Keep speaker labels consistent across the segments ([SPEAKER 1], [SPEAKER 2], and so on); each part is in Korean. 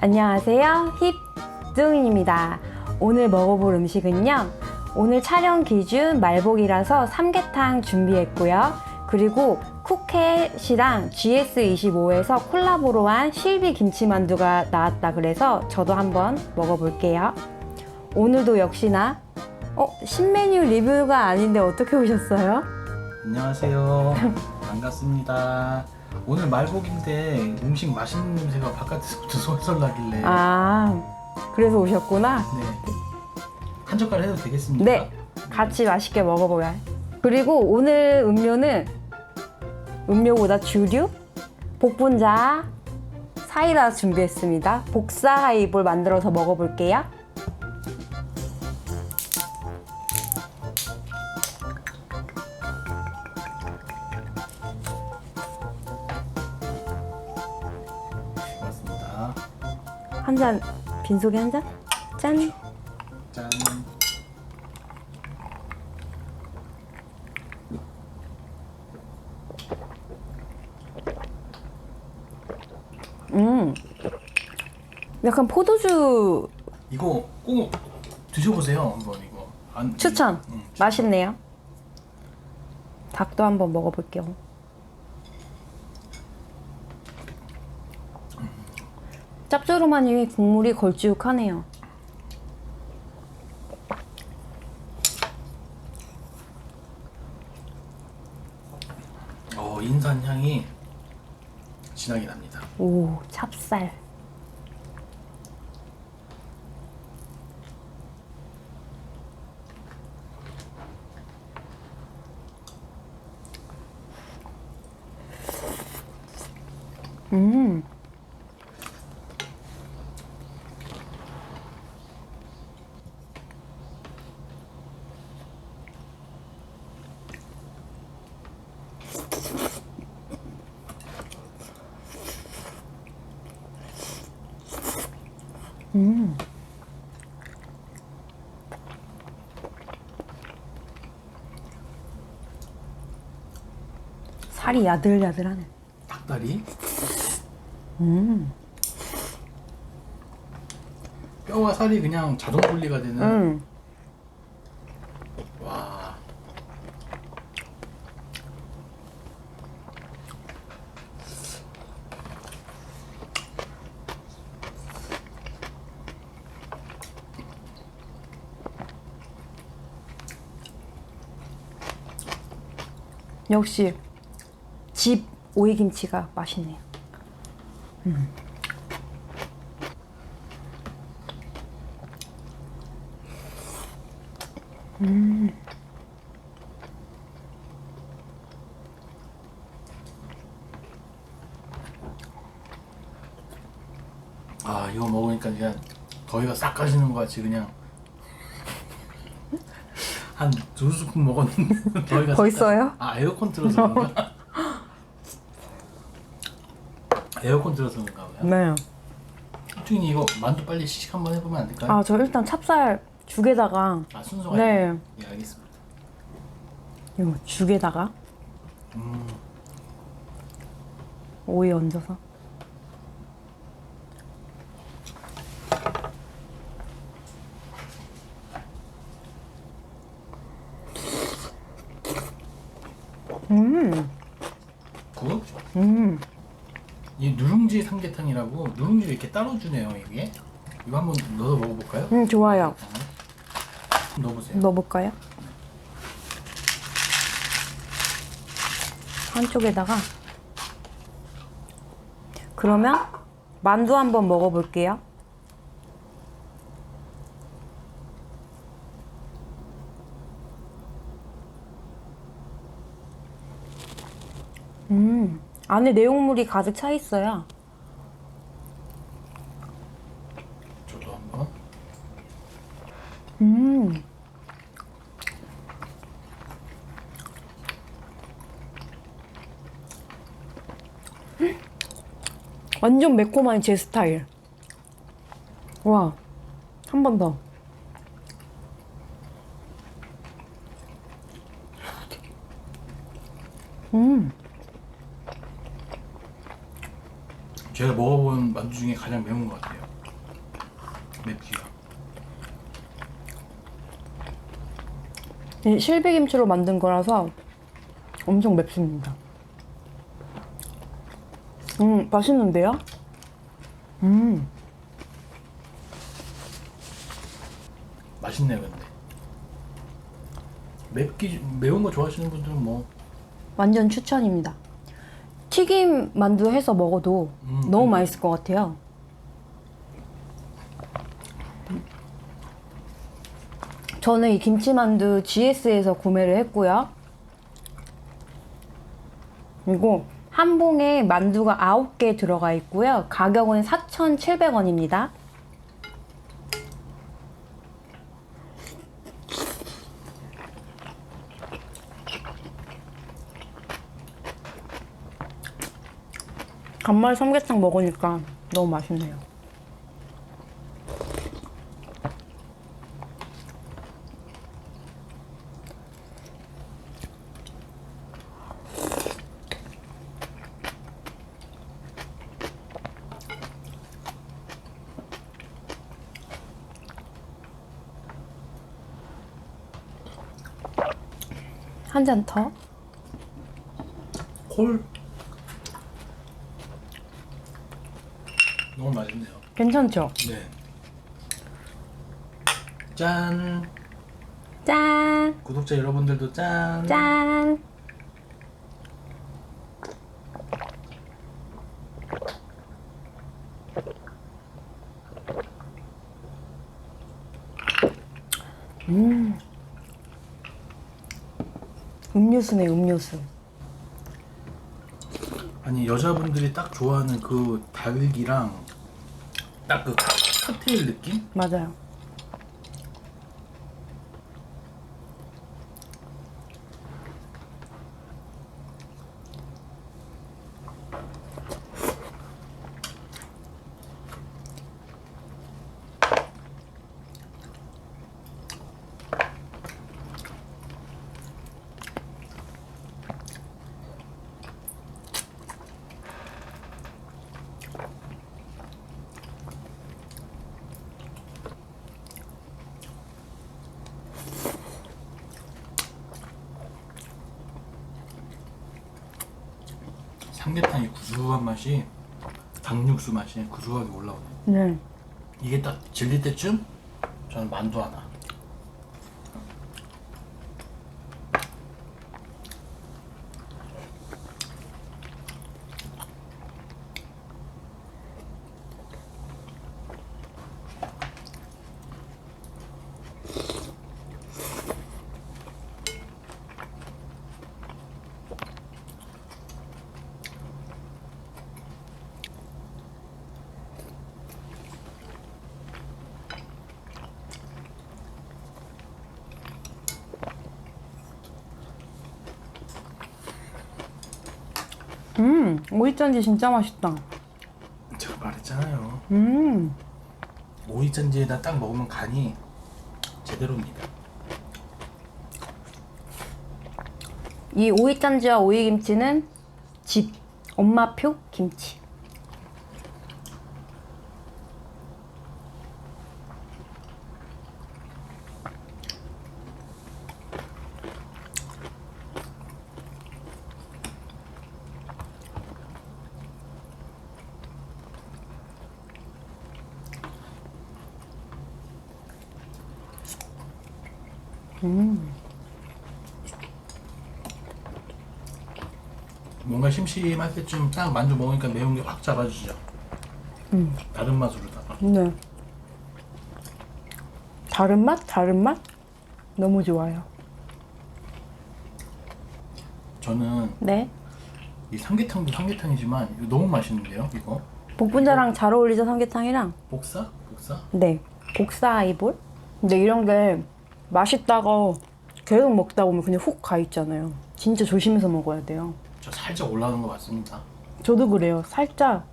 [SPEAKER 1] 안녕하세요. 힙둥입니다. 오늘 먹어볼 음식은요. 오늘 촬영 기준 말복이라서 삼계탕 준비했고요. 그리고 쿠켓이랑 GS25에서 콜라보로 한 실비 김치만두가 나왔다 그래서 저도 한번 먹어볼게요. 오늘도 역시나 어, 신메뉴 리뷰가 아닌데 어떻게 오셨어요?
[SPEAKER 2] 안녕하세요. 반갑습니다. 오늘 말복인데 음식 맛있는 냄새가 바깥에서부터 솔솔 나길래
[SPEAKER 1] 아, 그래서 오셨구나.
[SPEAKER 2] 네. 한 젓갈 해도 되겠습니까?
[SPEAKER 1] 네, 같이 맛있게 먹어보야. 그리고 오늘 음료는 음료보다 주류 복분자 사이다 준비했습니다. 복사 하이볼 만들어서 먹어볼게요. 한 잔, 빈속에 한 잔? 짠!
[SPEAKER 2] 짠.
[SPEAKER 1] 음. 약간 포도주
[SPEAKER 2] 이거 꼭 드셔보세요. 한번 이거. 안,
[SPEAKER 1] 추천.
[SPEAKER 2] 음,
[SPEAKER 1] 맛있네요. 닭도 한번 먹어볼게요. 짭조름하니 국물이 걸쭉하네요.
[SPEAKER 2] 어, 인산 향이 진하게 납니다.
[SPEAKER 1] 오, 찹쌀. 음. 살이 야들야들하네.
[SPEAKER 2] 닭다리.
[SPEAKER 1] 음.
[SPEAKER 2] 뼈와 살이 그냥 자동 분리가 되는.
[SPEAKER 1] 음. 역시 집 오이김치가 맛있네요.
[SPEAKER 2] 아 이거 먹으니까 그냥 더위가 싹 가시는 것 같이 그냥 한 두 스푼 먹었는데 더위가 싹
[SPEAKER 1] 벌써요?
[SPEAKER 2] 가- 아 에어컨 틀어서 그런가? 에어컨 틀어서 그런가 봐요.
[SPEAKER 1] 네.
[SPEAKER 2] 튜니 이거 만두 빨리 시식 한번 해보면 안 될까요?
[SPEAKER 1] 아, 저 일단 찹쌀 죽에다가
[SPEAKER 2] 아, 순서가
[SPEAKER 1] 네.
[SPEAKER 2] 예 알겠습니다.
[SPEAKER 1] 이거 죽에다가
[SPEAKER 2] 음,
[SPEAKER 1] 오이 얹어서 음,
[SPEAKER 2] 굿.
[SPEAKER 1] 음,
[SPEAKER 2] 이 누룽지 삼계탕이라고 누룽지를 이렇게 따로 주네요 이게. 이거 한번 넣어 먹어볼까요?
[SPEAKER 1] 음, 좋아요.
[SPEAKER 2] 넣어보세요.
[SPEAKER 1] 넣어볼까요? 한쪽에다가 그러면 만두 한번 먹어볼게요. 음, 안에 내용물이 가득 차 있어요.
[SPEAKER 2] 저도 한번.
[SPEAKER 1] 음. 완전 매콤한 제 스타일. 와, 한 번 더. 음,
[SPEAKER 2] 제가 먹어본 만두 중에 가장 매운 것 같아요. 맵기가.
[SPEAKER 1] 이 실비김치로 만든 거라서 엄청 맵습니다. 음, 맛있는데요? 음,
[SPEAKER 2] 맛있네요, 근데. 맵기 매운 거 좋아하시는 분들은 뭐
[SPEAKER 1] 완전 추천입니다. 튀김 만두 해서 먹어도
[SPEAKER 2] 음,
[SPEAKER 1] 너무
[SPEAKER 2] 음.
[SPEAKER 1] 맛있을 것 같아요. 저는 이 김치만두 GS에서 구매를 했고요. 그리고 한 봉에 만두가 9개 들어가 있고요. 가격은 4,700원입니다. 간말 삼계탕 먹으니까 너무 맛있네요. 한 잔 더?
[SPEAKER 2] 콜 너무 맛있네요.
[SPEAKER 1] 괜찮죠?
[SPEAKER 2] 네. 짠.
[SPEAKER 1] 짠!
[SPEAKER 2] 구독자 여러분들도 짠.
[SPEAKER 1] 짠! 음. 음료수네, 음료수.
[SPEAKER 2] 아니 여자분들이 딱 좋아하는 그 달기랑 딱 그 칵테일 느낌?
[SPEAKER 1] 맞아요.
[SPEAKER 2] 삼계탕이 구수한 맛이 닭육수 맛이 구수하게 올라오네.
[SPEAKER 1] 네.
[SPEAKER 2] 이게 딱 질릴 때쯤 저는 만두 하나.
[SPEAKER 1] 음, 오이짠지 진짜 맛있다.
[SPEAKER 2] 제가 말했잖아요.
[SPEAKER 1] 음,
[SPEAKER 2] 오이짠지에다 딱 먹으면 간이 제대로입니다.
[SPEAKER 1] 이 오이짠지와 오이김치는 집, 엄마표 김치.
[SPEAKER 2] 뭔가 심심할 때쯤 딱 만두 먹으니까 매운 게 확 잡아주죠.
[SPEAKER 1] 음.
[SPEAKER 2] 다른 맛으로다가.
[SPEAKER 1] 네. 다른 맛? 다른 맛? 너무 좋아요.
[SPEAKER 2] 저는
[SPEAKER 1] 네.
[SPEAKER 2] 이 삼계탕도 삼계탕이지만 이거 너무 맛있는데요, 이거?
[SPEAKER 1] 복분자랑 잘 어울리죠, 삼계탕이랑?
[SPEAKER 2] 복사? 복사?
[SPEAKER 1] 네. 복사 아이볼? 근데 이런 게 맛있다고 계속 먹다 보면 그냥 훅 가 있잖아요. 진짜 조심해서 먹어야 돼요.
[SPEAKER 2] 저 살짝 올라오는 거 맞습니다.
[SPEAKER 1] 저도 그래요. 살짝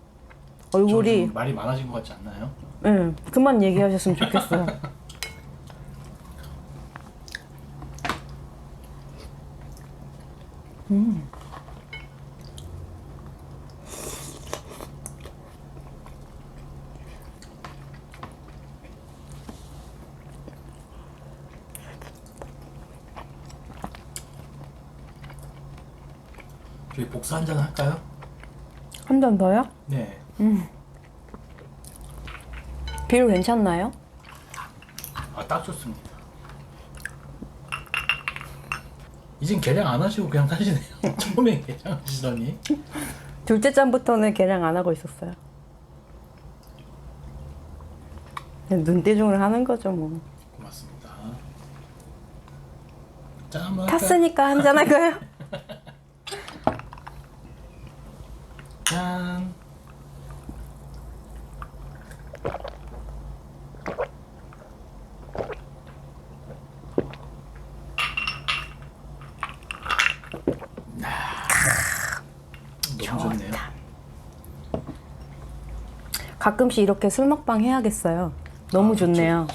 [SPEAKER 2] 저
[SPEAKER 1] 얼굴이
[SPEAKER 2] 좀 말이 많아진 것 같지 않나요?
[SPEAKER 1] 응, 그만 얘기하셨으면 좋겠어요. 음.
[SPEAKER 2] 복수 한 잔 할까요?
[SPEAKER 1] 한 잔 더요?
[SPEAKER 2] 네.
[SPEAKER 1] 비율 괜찮나요?
[SPEAKER 2] 아, 딱 좋습니다. 이젠 계량 안 하시고 그냥 타시네요. 처음에 계량 하시더니.
[SPEAKER 1] 둘째 잔부터는 계량 안 하고 있었어요. 그냥 눈대중을 하는 거죠 뭐.
[SPEAKER 2] 고맙습니다. 짠 한번 할까요?
[SPEAKER 1] 탔으니까 한잔 할까요?
[SPEAKER 2] 짠. 아, 너무 좋네요.
[SPEAKER 1] 가끔씩 이렇게 술 먹방 해야겠어요. 너무
[SPEAKER 2] 아,
[SPEAKER 1] 좋네요.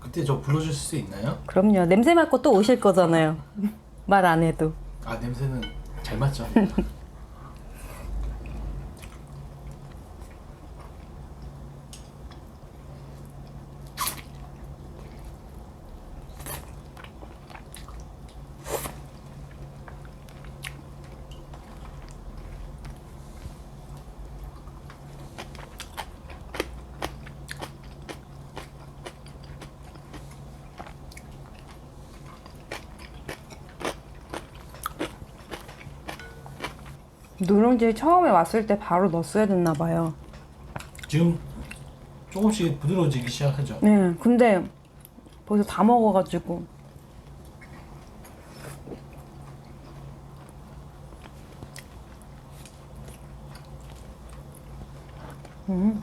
[SPEAKER 2] 그때 저 불러줄 수 있나요?
[SPEAKER 1] 그럼요. 냄새 맡고 또 오실 거잖아요. 말 안 해도.
[SPEAKER 2] 아 냄새는 잘 맞죠?
[SPEAKER 1] 누룽지 처음에 왔을 때 바로 넣었어야 됐나 봐요.
[SPEAKER 2] 지금 조금씩 부드러워지기 시작하죠.
[SPEAKER 1] 네, 근데 벌써 다 먹어가지고. 음.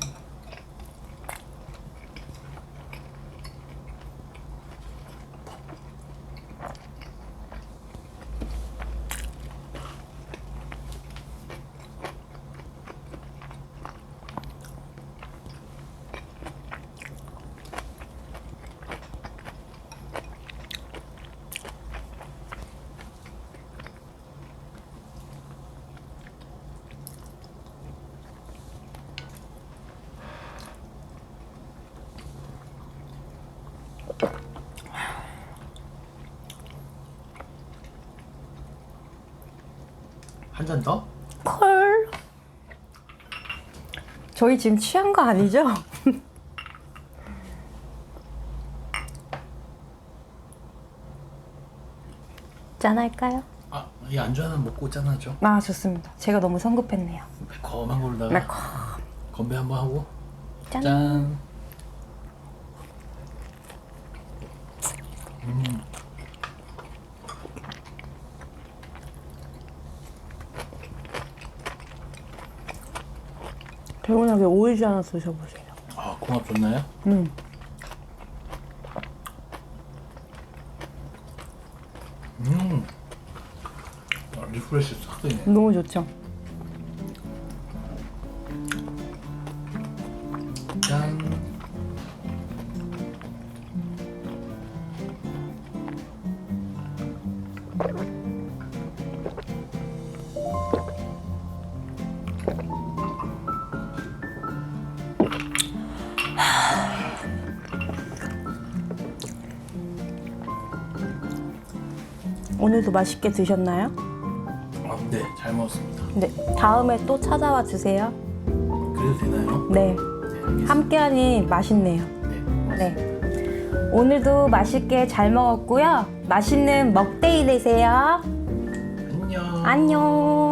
[SPEAKER 2] 잔 더?
[SPEAKER 1] 헐. 저희 지금 취한 거 아니죠? 짠할까요?
[SPEAKER 2] 아, 이 안주 하나 먹고 짠하죠.
[SPEAKER 1] 아 좋습니다. 제가 너무 성급했네요.
[SPEAKER 2] 매콤한 걸로다가
[SPEAKER 1] 매콤.
[SPEAKER 2] 건배 한번 하고
[SPEAKER 1] 짠.
[SPEAKER 2] 짠. 음.
[SPEAKER 1] 개운하게 오이지 하나 드셔보세요.
[SPEAKER 2] 아, 궁합 좋나요?
[SPEAKER 1] 음.
[SPEAKER 2] 음. 아, 리프레시 싹 되네.
[SPEAKER 1] 너무 좋죠. 오늘도 맛있게 드셨나요?
[SPEAKER 2] 아, 네, 잘 먹었습니다.
[SPEAKER 1] 네. 다음에 또 찾아와 주세요.
[SPEAKER 2] 그래도 되나요?
[SPEAKER 1] 네.
[SPEAKER 2] 네, 알겠습니다.
[SPEAKER 1] 함께하니 맛있네요.
[SPEAKER 2] 네, 고맙습니다.
[SPEAKER 1] 네. 오늘도 맛있게 잘 먹었고요. 맛있는 먹데이 되세요.
[SPEAKER 2] 안녕.
[SPEAKER 1] 안녕.